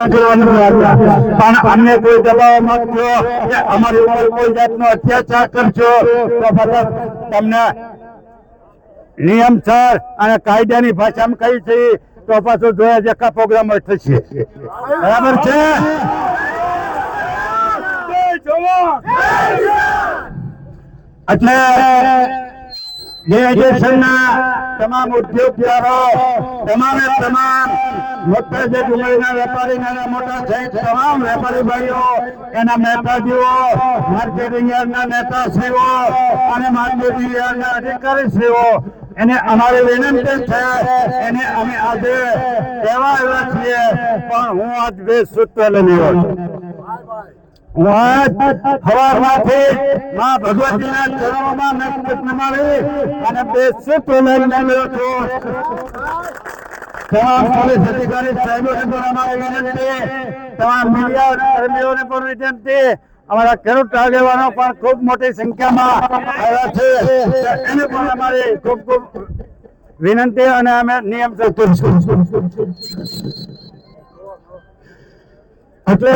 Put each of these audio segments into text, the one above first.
પણ અમને કોઈ દબાવ માંગજો કે અમારી ઉપર કોઈ જાતનો અત્યાચાર કરજો. તો બધા તમને નિયમસર અને કાયદાની ભાષામાં કહી છે તો પાછું જોયા જેખા પ્રોગ્રામ થશે. બરાબર છે? એટલે દેશના તમામ ઉદ્યોગકારો તમામે તમામ મોટા જે ડુંગળીના વેપારી નાના મોટા સહિત તમામ વેપારી ભાઈઓ, એના નેતાજીઓ, માર્કેટિંગ યાર્ડના નેતાશ્રીઓ અને માર્કેટિંગ યાર્ડના અધિકારીશ્રીઓ, એને અમારી વિનંતી છે, એને અમે આજે એવા એવા છીએ, પણ હું આજ બે સૂત્ર લઈને આવ્યો છું. હું સવારમાંથી માં નમસ્કાર નમાવી અને બે લઈને આવ્યો છું. તમામ પણ અમારી ખેડૂત આગેવાનો પણ ખૂબ મોટી સંખ્યામાં આવ્યા છે. એને પણ અમારી ખૂબ ખૂબ વિનંતી અને અમે નિયમ એટલે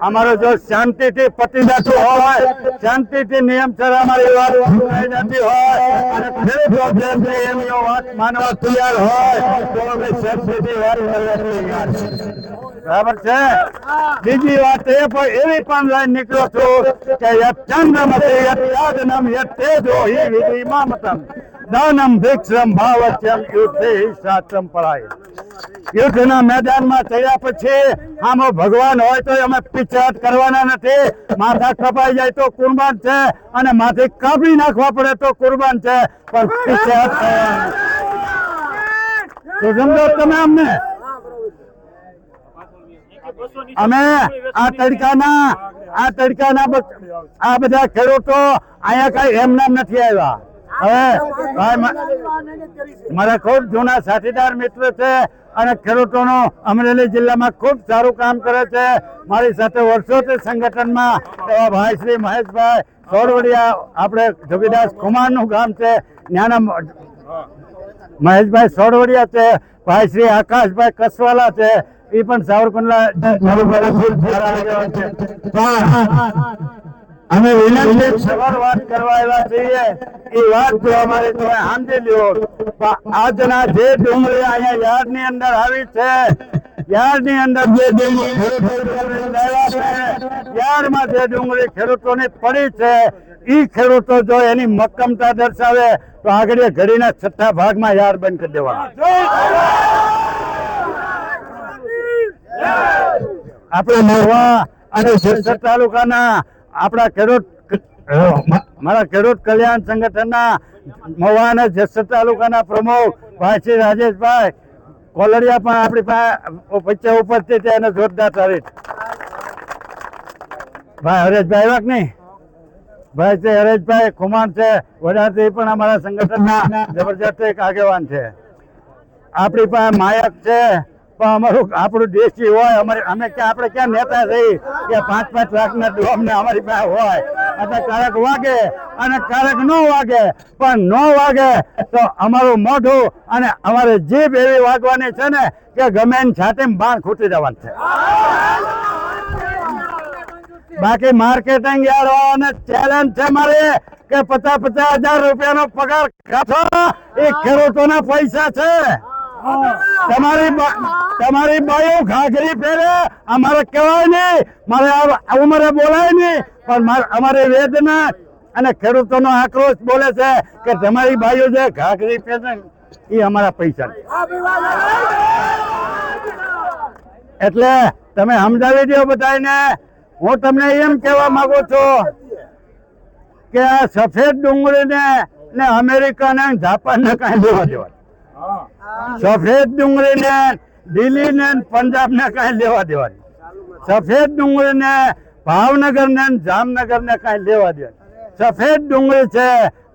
અમારો જો શાંતિથી પતી જતું હોય, શાંતિથી નિયમસર અમારી વાત જતી હોય, અને ખેડૂતો જેમ છે માનવા તૈયાર હોય, તો અમે બરાબર છે? બીજી વાત એ પણ, એવી પણ લાઈન નીકળો છો કે દાનમ ભિક્ષમ ભાવત્યમ યુદ્ધે શાસ્ત્રમ પરાય. યુદ્ધના મેદાનમાં થયા પછી આમો ભગવાન હોય તો અમે પીછાટ કરવાના નથી. માથા કપાઈ જાય તો કુરબાન છે અને માથે કાપી નાખવા પડે તો કુરબાન છે. પણ પીછાટ તો સમજો તમે અમને? અમે આ તડકાના આ તડકાના આ બધા ખેડૂતો અહીંયા કઈ એમના નથી આવ્યા. મારા ખૂબ જૂના સાથીદાર મિત્ર છે અને ખેડૂતોનો અમરેલી જિલ્લામાં ખૂબ સારું કામ કરે છે. મારી સાથે વર્ષોથી સંગઠનમાં એવા ભાઈ શ્રી મહેશભાઈ સોરવડિયા, આપણે જોગીદાસ કુમારનું ગામ છે નાના મહેશભાઈ સોરવડિયા છે, ભાઈ શ્રી આકાશભાઈ કસવાલા છે એ પણ સાવરકુંડલા અમે વિનંતી સવાર વાત કરવા આવ્યા છીએ. એ વાત જો અમારે તમે સમજી લ્યો. આજના જે ડુંગળી અહીંયા યાર્ડની અંદર આવી છે યાર્ડની અંદર જે યાર્ડ યાર્ડમાં જે ડુંગળી ખેડૂતોની પડી છે, ઈ ખેડૂતો જો એની મક્કમતા દર્શાવે, તો આગળ એ ઘડીના છઠ્ઠા ભાગમાં યાર્ડ બંધ કરી દેવાનો. આપણે મહુવા અને જેસર તાલુકાના આપણા ખેડૂત મારા ખેડૂત કલ્યાણ સંગઠનના મહુવા અને જેસર તાલુકાના પ્રમુખ ભાઈ શ્રી રાજેશભાઈ કોલડિયા પણ આપણી પાસે વચ્ચે ઉપસ્થિત છે અને જોરદાર તારીખ ભાઈ હરેશભાઈ આવ્યા કે નહીં? ભાઈ છે, હરેશભાઈ કુમાર છે વડાથી પણ અમારા સંગઠનના જબરજસ્ત એક આગેવાન છે. આપણી પાસે માયક છે પણ અમારું આપણું દેશી હોય, અમારે અમે ક્યાં આપણે ક્યાં નેતા રહી? કે પાંચ પાંચ લાખના અમને અમારી પાસે હોય. એટલે કારક વાગે અને કારક ન વાગે. પણ ન વાગે તો અમારું મોઢું અને અમારે જીભ એવી વાગવાની છે ને, કે ગમે છાતી બાણ ખૂટી જવાનું છે. બાકી માર્કેટિંગ યારો અને ચેલેન્જ છે મારે કે પચાસ પચાસ હજાર રૂપિયાનો પગાર કાઢો એ ખેડૂતોના પૈસા છે. તમારી તમારી બાયો ઘાઘરી પહેરે અમારે કહેવાય નહીં. મારે આ ઉંમરે બોલાય નહીં. પણ અમારે વેદના અને ખેડૂતોનો આક્રોશ બોલે છે કે તમારી ભાઈઓ જે ઘાઘરી પહેરે એ અમારા પૈસા એટલે તમે સમજાવી દો બધાને હું તમને એમ કહેવા માંગુ છું કે આ સફેદ ડુંગળીને ને અમેરિકા ને જાપાન કાંઈ લેવા દેવા સફેદ ડુંગળી ને દિલ્હી ને પંજાબ ને કઈ લેવા દેવાની. સફેદ ડુંગળી ને ભાવનગર ને જામનગર ને કઈ લેવા દેવાની. સફેદ ડુંગળી છે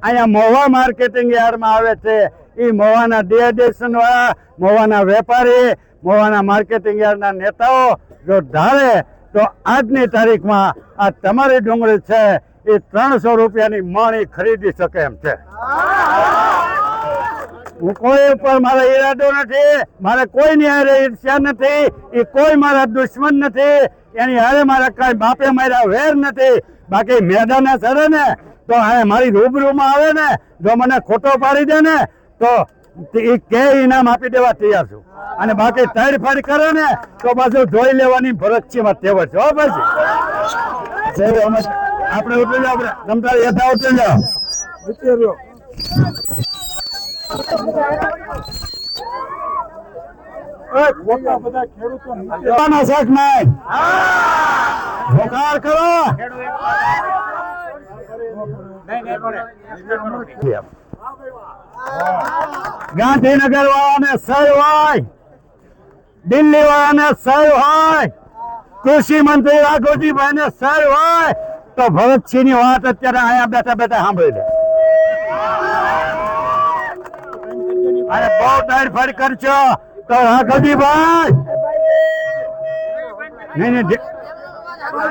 અહીંયા મોવા માર્કેટિંગ યાર્ડમાં આવે છે. એ મોવાના ડિહાઇડ્રેશન વાળા મોવાના વેપારી મોવાના માર્કેટિંગ યાર્ડના નેતાઓ જો ધારે તો આજની તારીખમાં આ તમારી ડુંગળી છે એ ત્રણસો રૂપિયાની મણી ખરીદી શકે એમ છે. હું કોઈ ઉપર મારો ઈરાદો નથી, મારે કોઈની હારે ઈર્ષ્યા નથી એ કોઈ મારા દુશ્મન નથી, એની હારે મારા કઈ બાપે માર્યા વેર નથી. બાકી મેદાને ચડે ને, તો આ મારી રૂબરૂમાં આવે ને, જો મને ખોટો પાડી દે ને, તો એ કે ઇનામ આપી દેવા તૈયાર છું. અને બાકી તડફડ કરે ને, તો પાછું જોઈ લેવાની મારે તેવડ છે. હો ભાઈ આપણે ઉતરી જાઓ, આપણે. તમતાર યથા ઉતરી જાઓ. ગાંધીનગર વાળાને સહી હોય, દિલ્હી વાળાને સહી હોય, કૃષિ મંત્રી રાઘવજીભાઈ ને સહી હોય, તો ભરતસિંહની વાત અત્યારે અહીંયા બેઠા બેઠા સાંભળી લે. અને બહુ તડફડ કરશો તો રાઘવજીભાઈ નહીં નહીં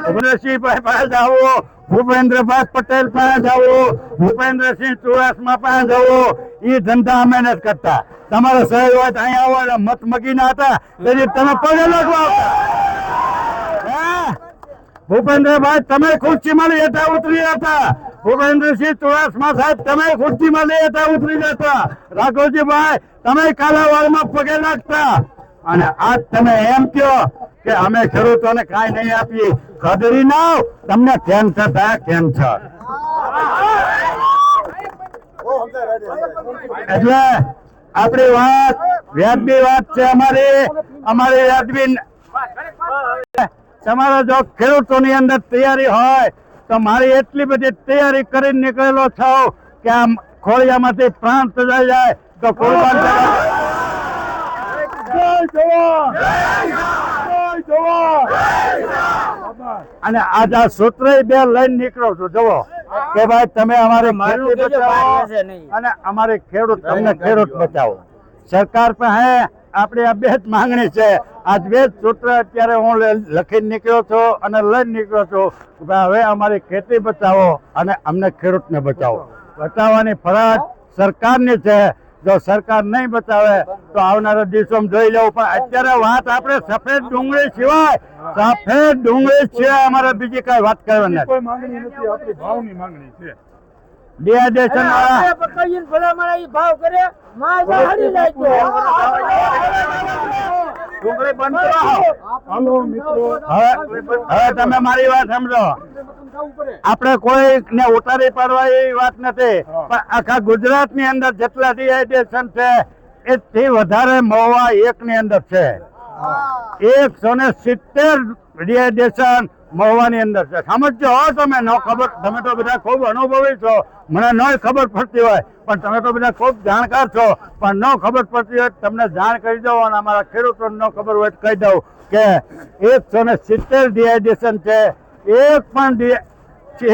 ભૂપેન્દ્રસિંહભાઈ પાસે જાઓ. ભૂપેન્દ્રભાઈ પટેલ પાસે જાઓ. ભૂપેન્દ્રસિંહ ચુડાસમા પાસે જાઓ. એ ધંધા અમે નથી કરતા. તમારો સહી હોય અહીંયા આવો એટલે મત મગીના હતા. તેથી તમે પગે લાગવા ભૂપેન્દ્રભાઈ, તમે ખુરશીમાં લઈ હતા ઉતરી હતા. ભૂપેન્દ્રસિંહ ચુડાસમા સાહેબ, તમે ખુરશીમાં લઈ હતા, ઉતરી જતા. રાઘોજીભાઈ તમે કાલાવાડમાં પગે લાગતા. અને આજ તમે એમ કહો કે અમે ખેડૂતોને કાંઈ નહીં આપીએ. ખદરી નાવ, તમને કેન્સર થાય કેન્સર એટલે આપણી વાત, વ્યાજબી વાત છે અમારી. અમારી વ્યાજબી તમારો જો ખેડૂતોની અંદર તૈયારી હોય તો મારી એટલી બધી તૈયારી કરીને નીકળેલો છો કે આમ ખોળિયામાંથી પ્રાણ તજાઈ જાય તો કુરબાન અને આજ આ સૂત્ર બે લઈને નીકળો છો જુઓ. કે ભાઈ તમે અમારે અને અમારે ખેડૂત તમને ખેડૂત બચાવો. સરકાર પાસે આપણી આ બે જ માંગણી છે આ બે સૂત્ર અત્યારે હું લખીને નીકળ્યો છું અને લઈને નીકળ્યો છું કે હવે અમારી ખેતી બચાવો અને અમને ખેડૂતને બચાવો. બચાવવાની ફરજ સરકારની છે. જો સરકાર નહીં બચાવે, તો આવનારા દિવસોમાં જોઈ લેવું પણ અત્યારે વાત આપણે સફેદ ડુંગળી સિવાય સફેદ ડુંગળી સિવાય અમારે બીજી કઈ વાત કરવાની નથી, આપણી ભાવની માંગણી છે. ડિહાઇડ્રેશન વાળા પકડીને ભલા મારા ઈ ભાવ કરે માં હારી લાગ્યો ડુંગળી બંધ કરો હાલો મિત્રો હવે હવે તમે મારી વાત સમજો આપણે કોઈ ને ઉતારી પાડવા એવી વાત નથી પણ આખા ગુજરાતની અંદર જેટલા ડિહાઇડ્રેશન છે એથી વધારે મહુવા એક ની અંદર છે એકસો ને સિત્તેર ડિહાઇડ્રેશન મહુવાની અંદર છે. સમજો હો તમે, ન ખબર, તમે તો બધા ખૂબ અનુભવી છો. મને ન ખબર પડતી હોય, પણ તમે તો બધા ખૂબ જાણકાર છો. પણ ન ખબર પડતી હોય તમને જાણ કરી દઉં અને અમારા ખેડૂતોને ન ખબર હોય કહી દઉં કે એકસો ને સિત્તેર ડિહાઇડ્રેશન છે. એક પણ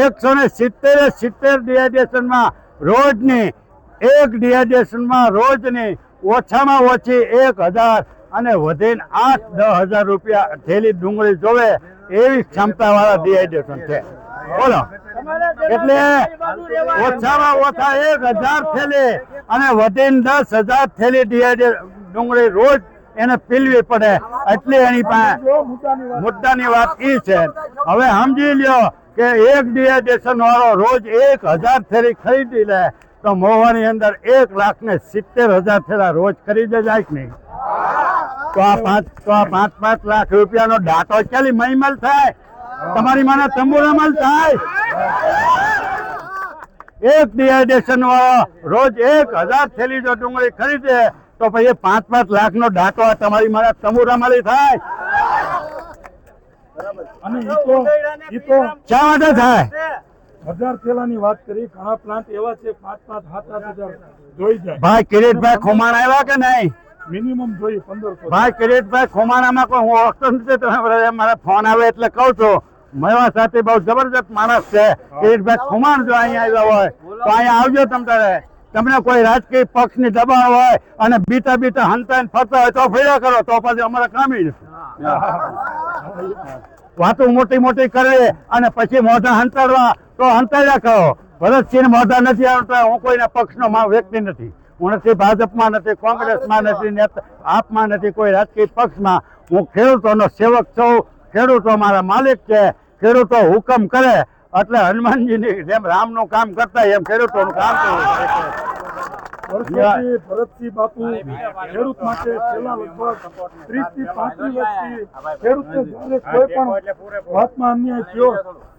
એકસો ને સિત્તેર સિત્તેર ડિહાઇડ્રેશનમાં રોજની, એક ડિહાઇડ્રેશનમાં રોજની ઓછામાં ઓછી એક હજાર અને વધીને આઠ દસ હજાર રૂપિયા થેલી ડુંગળી જોવે. એવી ક્ષમતા વાળા ડિહાઇડ્રેશન છે. બોલો. એટલે ઓછામાં ઓછા એક હજાર થેલી અને વધીને દસ હજાર થેલી ડિહાઇડ્રે ડુંગળી રોજ એને પીલવી પડે. એટલે એની પાસે મુદ્દાની વાત એ છે. હવે સમજી લ્યો કે એક ડિહાઇડ્રેશન વાળો રોજ એક હજાર થેલી ખરીદી લે તો મોવાની અંદર એક લાખ ને સિત્તેર હજાર થેલા રોજ ખરીદે જાય કે નહીં? તો આ પાંચ તો આ પાંચ પાંચ લાખ રૂપિયાનો ડાટો ચાલી મહીમલ થાય? તમારી માને તંબુરામલ થાય? એક ડિહાઇડ્રેશન વાળો રોજ એક હજાર થેલી જો ડુંગળી ખરીદે તો પછી પાંચ પાંચ લાખ નો ડાટો તમારી મારા તંબુરામાલી થાય. શા માટે થાય? હજાર થેલાની વાત કરી ઘણા પ્લાન્ટ એવા છે પાંચ પાંચ સાત સાત હજાર જોઈ જાય. ભાઈ કિરીટભાઈ ખુમાણ આવ્યા કે નહીં? મિનિમમ જોઈએ પંદર ભાઈ કિરીટભાઈ ખુમાણામાં કોઈ હું ઓળખતો નથી તમે મારા ફોન આવે એટલે કહું છું. મેવા સાથે બહુ જબરજસ્ત માણસ છે. કિરીટભાઈ ખુમાણ જો અહીંયા આવ્યા હોય તો અહીંયા આવજો તમ તારે. તમને કોઈ રાજકીય પક્ષની દબાણ હોય અને બીતા બીતા હંતાઈને ફરતા હોય તો ફર્યા કરો તો પછી અમારે કામી વાતો મોટી મોટી કરે અને પછી મોઢા હંતાડવા તો હંતાડ્યા કરો. ભરતસિંહ મોઢા નથી આવતા હું કોઈના પક્ષનો વ્યક્તિ નથી. નથી ભાજપમાં નથી કોંગ્રેસમાં નથી આપમાં નથી કોઈ રાજકીય પક્ષમાં. હું ખેડૂતોનો સેવક છું. ખેડૂતો મારા માલિક છે. ખેડૂતો હુકમ કરે. એટલે હનુમાનજીની જેમ રામનું કામ કરતા એમ ખેડૂતોનું કામ કરવું વર્ષોથી ભરતસિંહ બાપુ ખેડૂત માટે છેલ્લા લગભગ ત્રીસથી પાંત્રીસ વર્ષથી ખેડૂતને જ્યારે કોઈ પણ વાતમાં અન્યાય થયો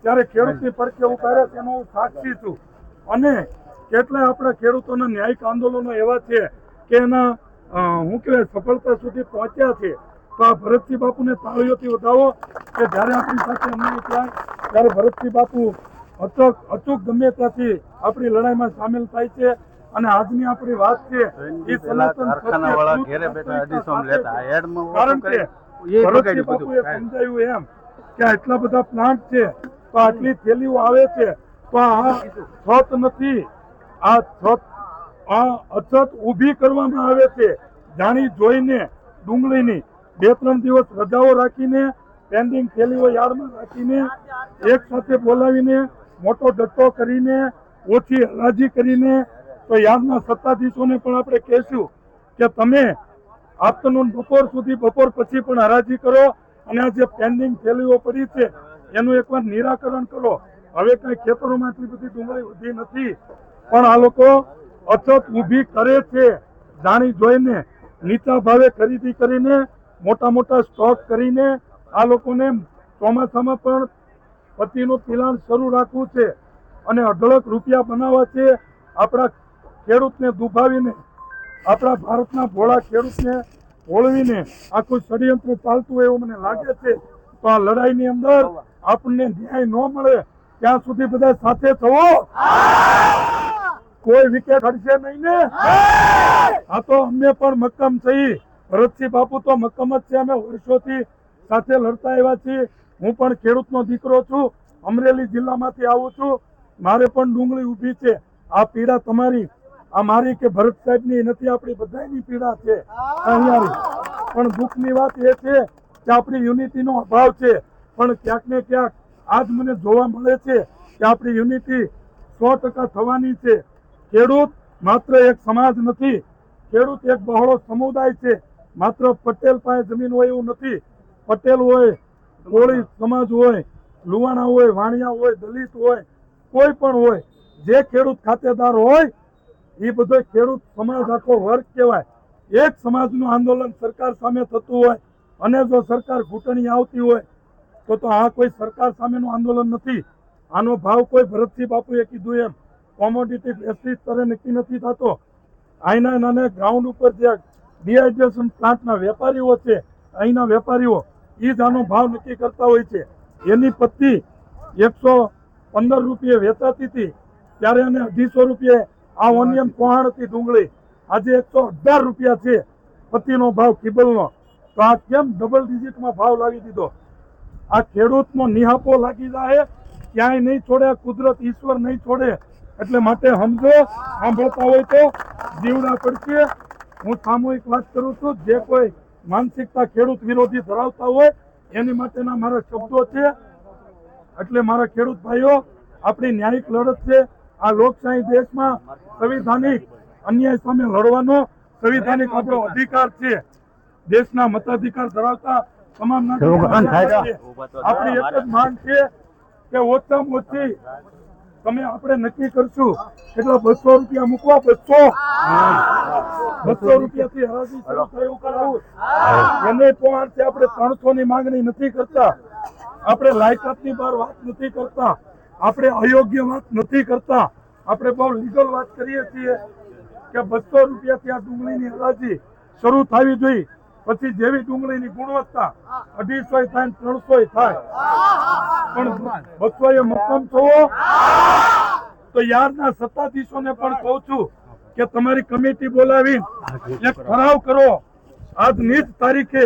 ત્યારે ખેડૂતની પડખે ઊભા રહે તેનો હું સાક્ષી છું. અને કેટલાય આપણા ખેડૂતોના ન્યાયિક આંદોલનો એવા છે કે એના હું કહેવાય સફળતા સુધી પહોંચ્યા છે તો આ ભરતસિંહ બાપુને તાળીઓથી વધાવો કે જ્યારે આપણી સાથે અન્યાય થાય ત્યારે ભરતસિંહ બાપુ અચૂક અચૂક ગમે ત્યાંથી આપણી લડાઈમાં સામેલ થાય છે અને આજની આપણી વાત છે એ સનાતન સત્ય, ઘેરે બેઠા અઢીસો લેતા. હેડમાં કારણ કે ભરતસિંહ બાપુએ સમજાયું એમ કે આટલા બધા પ્લાન્ટ છે તો આટલી થેલીઓ આવે છે તો આ છત નથી. આ છત, આ અછત ઊભી કરવામાં આવે છે. જાણી જોઈને ડુંગળીની બે ત્રણ દિવસ રજાઓ રાખીને પેન્ડિંગ થેલીઓ યાર્ડમાં રાખીને, એક સાથે બોલાવીને, મોટો ડટ્ટો કરીને, ઓછી હરાજી કરીને, તો યાર્ડના સત્તાધીશોને પણ આપણે કહેશું કે તમે આફ્ટરનૂન બપોર સુધી, બપોર પછી પણ હરાજી કરો અને આ જે પેન્ડિંગ થેલીઓ પડી છે, એનું એકવાર નિરાકરણ કરો. હવે કઈ ખેતરોમાંથી બધી ડુંગળી વધી નથી. પણ આ લોકો અછત ઊભી કરે છે. જાણી જોઈને નીચા ભાવે ખરીદી કરીને, મોટા મોટા સ્ટોક કરીને આ લોકોને ચોમાસામાં પણ પતિનું પિલાણ શરૂ રાખવું છે અને અઢળક રૂપિયા બનાવવા છે. આપણા ખેડૂતને દુભાવીને, આપણા ભારતના ભોળા ખેડૂતને ઓળવીને આખું ષડયંત્ર ચાલતું હોય એવું મને લાગે છે. તો આ લડાઈની અંદર આપણને ન્યાય ન મળે. ત્યાં સુધી બધા સાથે થવો. કોઈ વિકેટ હડશે નહીં ને? આ તો અમે પણ મક્કમ થઈ ભરતસિંહ બાપુ તો મક્કમ જ છે, અમે વર્ષોથી સાથે લડતા આવ્યા છીએ. હું પણ ખેડૂતનો દીકરો છું, અમરેલી જિલ્લામાંથી આવું છું. મારે પણ ડુંગળી ઊભી છે. આ પીડા તમારી, આ મારી કે ભરત સાહેબની નથી, આપણી બધાની પીડા છે. અહીંયાની પણ દુઃખની વાત એ છે કે આપણી યુનિટીનો અભાવ છે. પણ ક્યાંક ને ક્યાંક આજ મને જોવા મળે છે કે આપણી યુનિટી સો ટકા થવાની છે. ખેડૂત માત્ર એક સમાજ નથી, ખેડૂત એક બહોળો સમુદાય છે. માત્ર પટેલ પાસે જમીન હોય એવું નથી. પટેલ હોય, કોળી સમાજ હોય, લુવાણા હોય, વાણિયા હોય, દલિત હોય, કોઈ પણ હોય, જે ખેડૂત ખાતેદાર હોય એ બધો ખેડૂત સમાજ આખો વર્ગ કહેવાય. એક સમાજનું આંદોલન સરકાર સામે થતું હોય અને જો સરકાર ઘૂંટણી આવતી હોય, તો તો આ કોઈ સરકાર સામેનું આંદોલન નથી. આનો ભાવ કોઈ ભરતસિંહ બાપુએ કીધું એમ. કોમોડિટી વૈશ્વિક સ્તરે નક્કી નથી થતો. અહીંના નાના ગ્રાઉન્ડ ઉપર જે ડિહાઇડ્રેશન પ્લાન્ટના વેપારીઓ છે અહીંના વેપારીઓ એ જ આનો ભાવ નક્કી કરતા હોય છે. એની પત્તી એકસો પંદર રૂપિયે વેચાતી હતી, ત્યારે એને અઢીસો રૂપિયે આ ઓનિયન કોહાણ હતી ડુંગળી. આજે એકસો અઢાર રૂપિયા છે પત્તીનો ભાવ કિબલનો તો આ કેમ ડબલ ડિજિટમાં ભાવ લાવી દીધો? આ ખેડૂતનો નિહાપો લાગી જાય, ક્યાંય નહીં છોડે કુદરત ઈશ્વર નહીં છોડે. એટલે માટે સમજો સાંભળતા હોય તો જીવડા પડશે. હું સામૂહિક વાત કરું છું જે કોઈ માનસિકતા ખેડૂત વિરોધી ધરાવતા હોય એની માટેના મારા શબ્દો છે. એટલે મારા ખેડૂત ભાઈઓ આપણી ન્યાયિક લડત છે. આ લોકશાહી દેશમાં સંવિધાનિક અન્યાય સામે લડવાનો સંવિધાનિક આપણો અધિકાર છે. દેશના મતાધિકાર ધરાવતા તમામ. આપણી એક જ માંગ છે કે ઓછામાં ઓછી તમે આપણે નક્કી કરશું. કેટલા બસો રૂપિયા મૂકવા બસો બસો રૂપિયાથી હરાજી શરૂ એવું કરાવું. એને છે આપણે ત્રણસો ની માંગણી નથી કરતા. આપણે લાયકાતની બહાર વાત નથી કરતા. આપણે અયોગ્ય વાત નથી કરતા. આપણે બહુ લીગલ વાત કરીએ છીએ કે બસો રૂપિયાથી આ ડુંગળીની હરાજી શરૂ થવી જોઈએ. પછી જેવી ડુંગળીની ગુણવત્તા અઢીસો થાય ત્રણસો થાય. પણ બસો એ મક્કમ છો તો યારના સત્તાધીશોને પણ કહું છું કે તમારી કમિટી બોલાવી એક ઠરાવ કરો. આજની જ તારીખે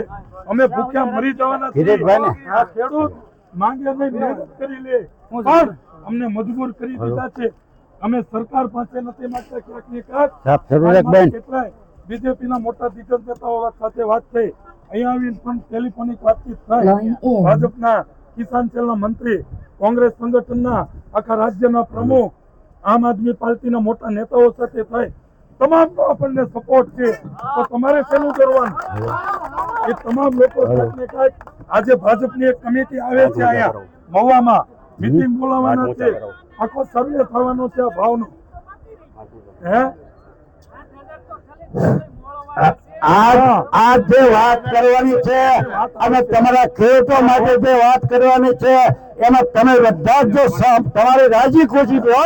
અમે ભૂખ્યા મરી જવાના છીએ. આ ખેડૂત માંગે નહીં મહેનત કરી લે. પણ અમને મજબૂર કરી દીધા છે. અમે સરકાર પાસે નથી માંગતા ક્યાંક ને ક્યાંક. સાહેબ, જરૂર બેન. કેટલાય બીજેપીના મોટા દિગ્ગજ નેતાઓ સાથે વાત થઈ. અહીંયા આવીને પણ ટેલિફોનિક વાતચીત થાય. ભાજપના કિસાન સેલના મંત્રી કોંગ્રેસ સંગઠનના આખા રાજ્યના પ્રમુખ આમ આદમી પાર્ટીના મોટા નેતાઓ સાથે થાય. તમામ આપણને સપોર્ટ છે. તો તમારે શેનું કરવાનું? એ તમામ લોકો આજે ભાજપની એક કમિટી આવે છે અહીંયા મહુવામાં. મિટિંગ બોલાવવાના છે. આખો સર્વે થવાનો છે આ ભાવનો. હે? આ આ જે વાત કરવાની છે અને તમારા ખેડૂતો માટે જે વાત કરવાની છે એમાં તમે બધા જ જો તમારી રાજી ખુશી છો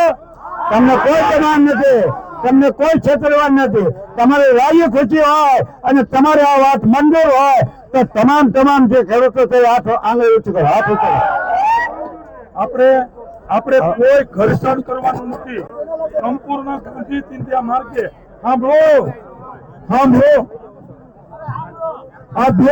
તમને કોઈ દબાણ નથી તમને કોઈ છેતરવાન નથી. તમારી રાજી ખુશી હોય અને તમારે આ વાત મંજૂર હોય તો તમામ તમામ જે ખેડૂતો છે હાથ આંગળી ઊંચું હાથ ઊંચું આપણે આપણે કોઈ ઘર્ષણ કરવાનું નથી. સંપૂર્ણ ગાંધી ચિંતા માર્ગે. સાંભળો. સાંભળો આ બે